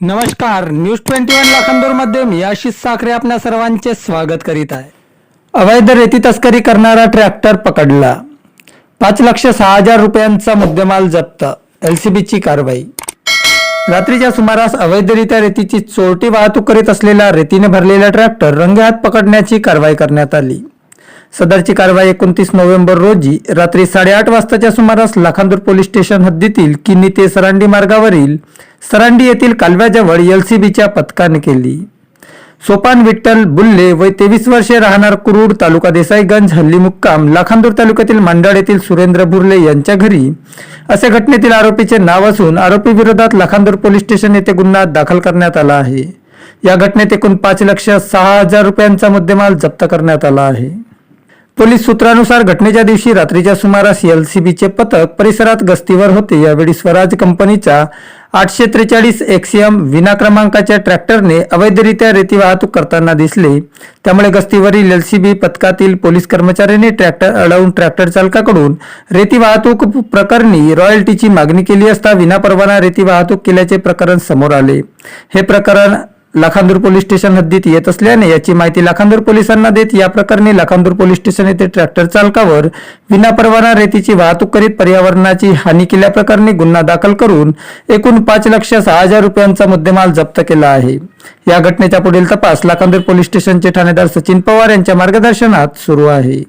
नमस्कार news twenty one लाखांदूरमध्ये मी आशिष साखरे आपल्या सर्वांचे स्वागत करीत आहे. अवैध रेती तस्करी करणारा ट्रॅक्टर पकडला. पाच लक्ष सहा हजार रुपयांचा मुद्देमाल जप्त. एलसीबीची कारवाई. रात्रीच्या सुमारास अवैधरित्या रेतीची चोरटी वाहतूक करीत असलेला रेतीने भरलेला ट्रॅक्टर रंगेहात पकडण्याची कारवाई करण्यात आली. सदरची कारवाई एकोणतीस नोव्हेंबर रोजी रात्री साडेआठ वाजताच्या सुमारास लाखांदूर पोलीस स्टेशन हद्दीतील किन्नी ते सरांडी मार्गावरील सरांडी येथील कालव्याजवळ एलसीबीच्या पथकाने केली. सोपान विठ्ठल बुल्ले वय तेवीस वर्षे राहणार कुरुड तालुका देसाईगंज हल्ली मुक्काम लाखांदूर तालुक्यातील मांडाळ येथील सुरेंद्र बुर्ले यांच्या घरी. असे घटनेतील आरोपीचे नाव असून आरोपी विरोधात लाखांदूर पोलीस स्टेशन येथे गुन्हा दाखल करण्यात आला आहे. या घटनेत एकूण पाच लक्ष सहा हजार रुपयांचा मुद्देमाल जप्त करण्यात आला आहे. पोलीस सूत्रानुसार घटनेच्या दिवशी रात्रीच्या सुमारास एलसीबीचे पथक परिसरात गस्तीवर होते. यावेळी स्वराज कंपनीचा आठशे त्रेचाळीस एक्सियम विना क्रमांकाच्या ट्रॅक्टरने अवैधरित्या रेती वाहतूक करताना दिसले. त्यामुळे गस्तीवरील एलसीबी पथकातील पोलीस कर्मचाऱ्यांनी ट्रॅक्टर अडवून ट्रॅक्टर चालकाकडून रेती वाहतूक प्रकरणी रॉयल्टीची मागणी केली असता विनापरवाना रेती वाहतूक केल्याचे प्रकरण समोर आले. हे प्रकरण लाखांदूर पोलीस स्टेशन हद्दीत येत असल्याने याची माहिती लाखांदूर पोलिसांना देत या प्रकरणी लाखांदूर पोलीस स्टेशन येथे ट्रॅक्टर चालकावर विनापरवाना रेतीची वाहतूक करीत पर्यावरणाची हानी केल्याप्रकरणी गुन्हा दाखल करून एकूण पाच लक्ष सहा हजार रुपयांचा मुद्देमाल जप्त केला आहे. या घटनेचा पुढील तपास लाखांदूर पोलीस स्टेशनचे ठाणेदार सचिन पवार यांच्या मार्गदर्शनात सुरू आहे.